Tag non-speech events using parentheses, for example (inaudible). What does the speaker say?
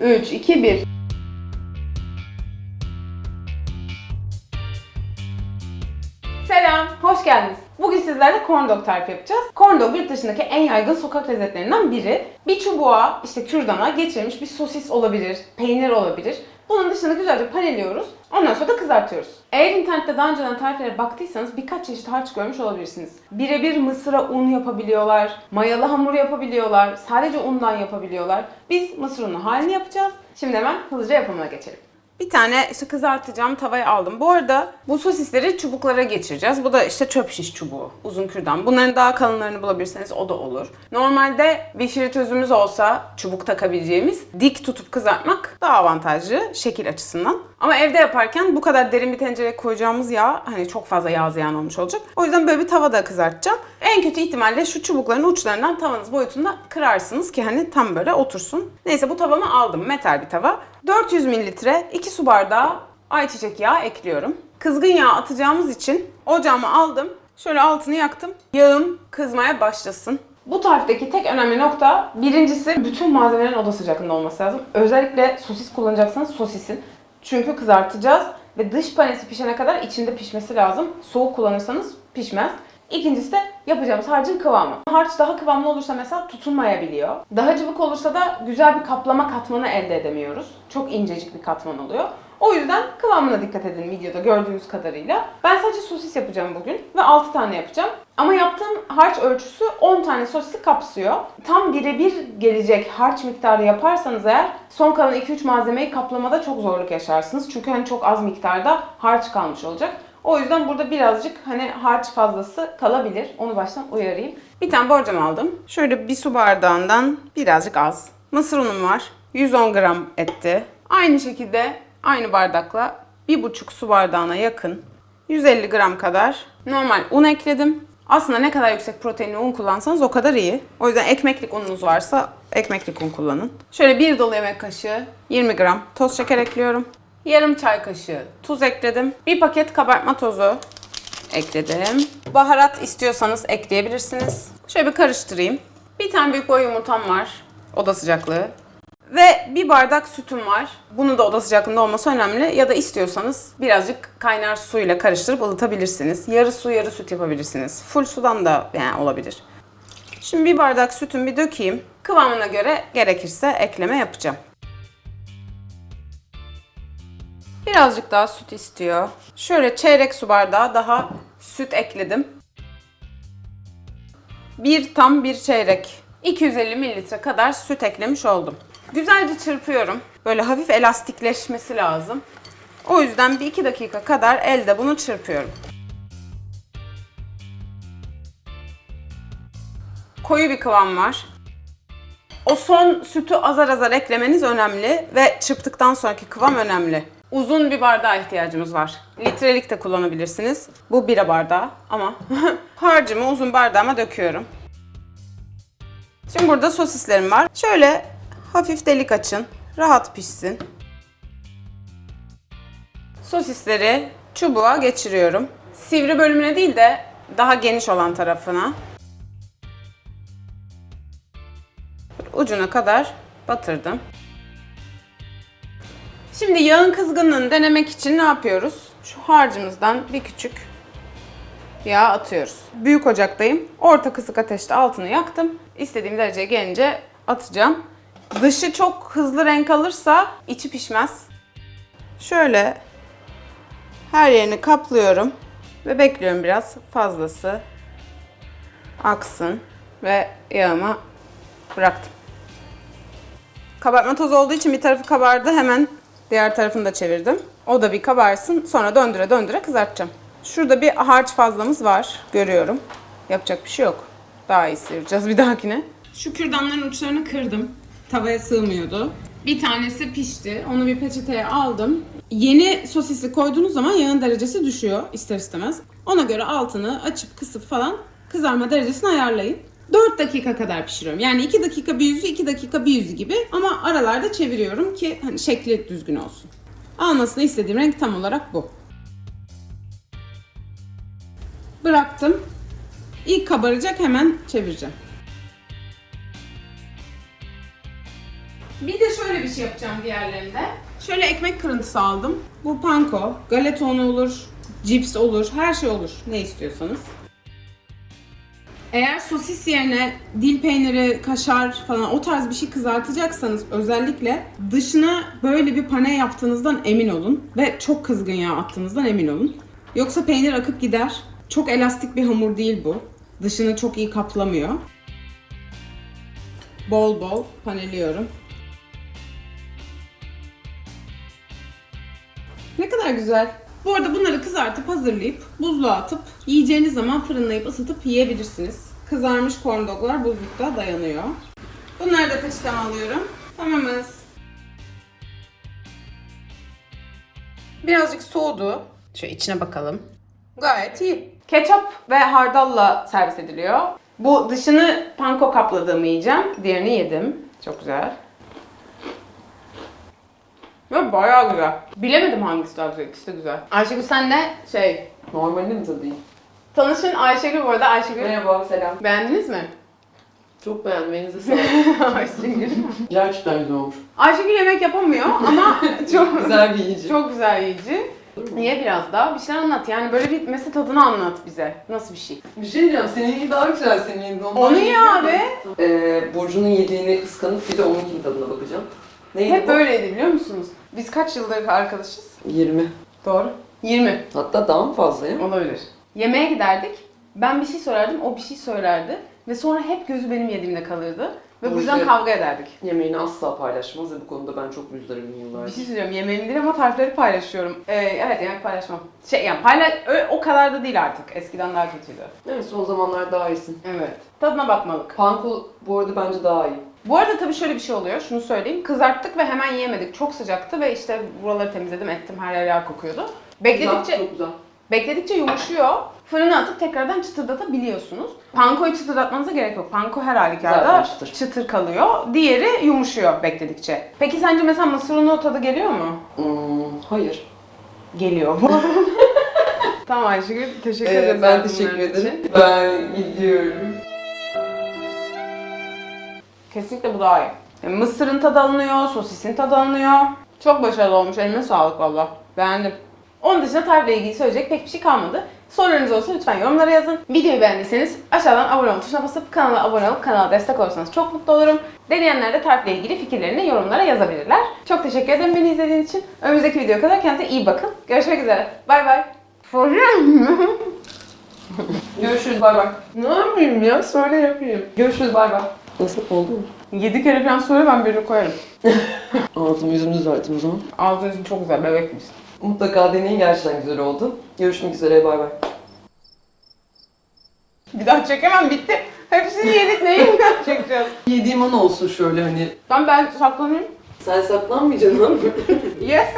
3, 2, 1. Selam, hoş geldiniz. Bugün sizlerle corn dog tarifi yapacağız. Corn dog yurt dışındaki en yaygın sokak lezzetlerinden biri. Bir çubuğa, işte kürdana geçirilmiş bir sosis olabilir, peynir olabilir. Bunun dışında güzelce paneliyoruz. Ondan sonra da kızartıyoruz. Eğer internette daha önceden tariflere baktıysanız birkaç çeşit harç görmüş olabilirsiniz. Birebir mısıra un yapabiliyorlar, mayalı hamur yapabiliyorlar, sadece undan yapabiliyorlar. Biz mısır unu halini yapacağız. Şimdi hemen hızlıca yapımına geçelim. Bir tane işte kızartacağım tavayı aldım. Bu arada bu sosisleri çubuklara geçireceğiz. Bu da işte çöp şiş çubuğu, uzun kürdan. Bunların daha kalınlarını bulabilirseniz o da olur. Normalde bir fritözümüz olsa çubuk takabileceğimiz dik tutup kızartmak daha avantajlı şekil açısından. Ama evde yaparken bu kadar derin bir tencereye koyacağımız yağ hani çok fazla yağ ziyan olmuş olacak. O yüzden böyle bir tavada kızartacağım. En kötü ihtimalle şu çubukların uçlarından tavanız boyutunda kırarsınız ki hani tam böyle otursun. Neyse bu tavamı aldım. Metal bir tava. 400 mililitre 2 su bardağı ayçiçek yağı ekliyorum. Kızgın yağ atacağımız için ocağımı aldım. Şöyle altını yaktım. Yağım kızmaya başlasın. Bu tarifteki tek önemli nokta birincisi bütün malzemelerin oda sıcaklığında olması lazım. Özellikle sosis kullanacaksanız sosisin. Çünkü kızartacağız ve dış panesi pişene kadar içinde pişmesi lazım. Soğuk kullanırsanız pişmez. İkincisi de yapacağımız harcın kıvamı. Harç daha kıvamlı olursa mesela tutunmayabiliyor. Daha cıvık olursa da güzel bir kaplama katmanı elde edemiyoruz. Çok incecik bir katman oluyor. O yüzden kıvamına dikkat edin videoda gördüğünüz kadarıyla. Ben sadece sosis yapacağım bugün ve 6 tane yapacağım. Ama yaptığım harç ölçüsü 10 tane sosisi kapsıyor. Tam birebir gelecek harç miktarı yaparsanız eğer son kalan 2-3 malzemeyi kaplamada çok zorluk yaşarsınız. Çünkü hani çok az miktarda harç kalmış olacak. O yüzden burada birazcık hani harç fazlası kalabilir. Onu baştan uyarayım. Bir tane borcam aldım. Şöyle bir su bardağından birazcık az. Mısır unum var. 110 gram etti. Aynı şekilde aynı bardakla bir buçuk su bardağına yakın 150 gram kadar normal un ekledim. Aslında ne kadar yüksek proteinli un kullansanız o kadar iyi. O yüzden ekmeklik ununuz varsa ekmeklik un kullanın. Şöyle bir dolu yemek kaşığı 20 gram toz şeker ekliyorum. Yarım çay kaşığı tuz ekledim. Bir paket kabartma tozu ekledim. Baharat istiyorsanız ekleyebilirsiniz. Şöyle bir karıştırayım. Bir tane büyük boy yumurtam var. Oda sıcaklığı. Ve bir bardak sütüm var. Bunu da oda sıcaklığında olması önemli. Ya da istiyorsanız birazcık kaynar suyla karıştırıp ılıtabilirsiniz. Yarı su yarı süt yapabilirsiniz. Full sudan da yani olabilir. Şimdi bir bardak sütümü bir dökeyim. Kıvamına göre gerekirse ekleme yapacağım. Birazcık daha süt istiyor. Şöyle çeyrek su bardağı daha süt ekledim. Bir tam bir çeyrek. 250 mililitre kadar süt eklemiş oldum. Güzelce çırpıyorum. Böyle hafif elastikleşmesi lazım. O yüzden bir iki dakika kadar elde bunu çırpıyorum. Koyu bir kıvam var. O son sütü azar azar eklemeniz önemli ve çırptıktan sonraki kıvam önemli. Uzun bir bardağa ihtiyacımız var. Litrelik de kullanabilirsiniz. Bu bira bardağı ama (laughs) harcımı uzun bardağıma döküyorum. Şimdi burada sosislerim var. Şöyle hafif delik açın. Rahat pişsin. Sosisleri çubuğa geçiriyorum. Sivri bölümüne değil de daha geniş olan tarafına. Ucuna kadar batırdım. Şimdi yağın kızgınlığını denemek için ne yapıyoruz? Şu harcımızdan bir küçük yağ atıyoruz. Büyük ocaktayım. Orta kısık ateşte altını yaktım. İstediğim dereceye gelince atacağım. Dışı çok hızlı renk alırsa içi pişmez. Şöyle her yerini kaplıyorum ve bekliyorum biraz fazlası aksın ve yağıma bıraktım. Kabartma tozu olduğu için bir tarafı kabardı. Hemen diğer tarafını da çevirdim. O da bir kabarsın. Sonra döndüre döndüre kızartacağım. Şurada bir harç fazlamız var. Görüyorum. Yapacak bir şey yok. Daha iyi sıyıracağız bir dahakine. Şu kürdanların uçlarını kırdım. Tavaya sığmıyordu. Bir tanesi pişti. Onu bir peçeteye aldım. Yeni sosisi koyduğunuz zaman yağın derecesi düşüyor ister istemez. Ona göre altını açıp kısıp falan kızarma derecesini ayarlayın. 4 dakika kadar pişiriyorum. Yani 2 dakika bir yüzü, 2 dakika bir yüzü gibi ama aralarda çeviriyorum ki hani şekli düzgün olsun. Almasını istediğim renk tam olarak bu. Bıraktım. İlk kabaracak hemen çevireceğim. Bir de şöyle bir şey yapacağım diğerlerinde. Şöyle ekmek kırıntısı aldım. Bu panko, galeta unu olur, cips olur, her şey olur. Ne istiyorsanız. Eğer sosis yerine dil peyniri, kaşar falan o tarz bir şey kızartacaksanız özellikle dışına böyle bir pane yaptığınızdan emin olun. Ve çok kızgın yağ attığınızdan emin olun. Yoksa peynir akıp gider. Çok elastik bir hamur değil bu. Dışını çok iyi kaplamıyor. Bol bol paneliyorum. Ne kadar güzel. Bu arada bunları kızartıp hazırlayıp buzluğa atıp yiyeceğiniz zaman fırınlayıp ısıtıp yiyebilirsiniz. Kızarmış corn doglar buzlukta dayanıyor. Bunları da peçeteme alıyorum. Tamamız. Birazcık soğudu. Şöyle içine bakalım. Gayet iyi. Ketçap ve hardalla servis ediliyor. Bu dışını panko kapladığımı yiyeceğim. Diğerini yedim. Çok güzel. Ve bayağı güzel. Bilemedim hangisi daha güzel. İkisi de güzel. Ayşegül sen de şey... Normalde mi tadayım? Tanışın Ayşegül bu arada. Ayşegül Merhaba, selam. beğendiniz mi? Çok beğendim, elinize sağlık. (laughs) Ayşegül. Gerçekten güzel olmuş. Ayşegül yemek yapamıyor ama (laughs) çok Güzel bir yiyici. çok güzel yiyici. Niye biraz daha? Bir şeyler anlat. Yani böyle bir mesela tadını anlat bize. Nasıl bir şey? Bir şey diyeceğim, seninki daha güzel senin. Ondan Onu ye abi. Ee, Burcu'nun yediğini kıskanıp bir de onunkinin tadına bakacağım. Neydi Hep bu? böyleydi biliyor musunuz? Biz kaç yıldır arkadaşız? 20. Doğru. 20 Hatta daha mı fazla ya? olabilir. Yemeğe giderdik. Ben bir şey söylerdim, o bir şey söylerdi. Ve sonra hep gözü benim yediğimde kalırdı. Ve bu yüzden kavga ederdik. Yemeğini asla paylaşmaz ve bu konuda ben çok müzdaribim Bir yıllardır. şey söyleyeceğim. Yemeğimi değil ama tarifleri paylaşıyorum. Ee, evet yemek paylaşmam. Şey yani paylaş... ö- O kadar da değil artık. Eskiden daha kötüydü. Evet, son zamanlar daha iyisin. Evet. Tadına bakmalık. Panko bu arada bence daha iyi. Bu arada tabii şöyle bir şey oluyor. Şunu söyleyeyim. Kızarttık ve hemen yiyemedik. Çok sıcaktı ve işte buraları temizledim ettim. Her yer yağ kokuyordu. Bekledikçe Güzel, çok güzel. bekledikçe yumuşuyor. Fırına atıp tekrardan çıtırdatabiliyorsunuz. Pankoyu çıtırdatmanıza gerek yok. Panko her halükarda çıtır. çıtır kalıyor. Diğeri yumuşuyor bekledikçe. Peki sence mesela mısır unu tadı geliyor mu? Hmm, hayır. Geliyor. (laughs) tamam Ayşegül teşekkür Ee, ederim. ben bunların teşekkür ederim. Ben gidiyorum. Kesinlikle bu daha iyi. Yani mısırın tadı alınıyor, sosisin tadı alınıyor. Çok başarılı olmuş. Eline sağlık valla. Beğendim. Onun dışında tarifle ilgili söyleyecek pek bir şey kalmadı. Sorularınız olsa lütfen yorumlara yazın. Videoyu beğendiyseniz aşağıdan abone ol tuşuna basıp kanala abone olup kanala destek olursanız çok mutlu olurum. Deneyenler de tarifle ilgili fikirlerini yorumlara yazabilirler. Çok teşekkür ederim beni izlediğiniz için. Önümüzdeki videoya kadar kendinize iyi bakın. Görüşmek üzere. Bay bay. Görüşürüz bay bay. Ne yapayım ya? Söyle yapayım. Görüşürüz bay bay. Nasıl oldu mu? 7 kere falan söyle ben birini koyarım. (laughs) Ağzımı yüzümü düzelttim o zaman. Ağzınızın çok güzel bebek misin? Mutlaka deneyin gerçekten güzel oldu. Görüşmek üzere bay bay. Bir daha çekemem bitti. Hepsini yedik neyi bir daha çekeceğiz? (laughs) Yediğim an olsun şöyle hani. Ben ben saklanayım. Sen saklanmayacaksın abi. Yes.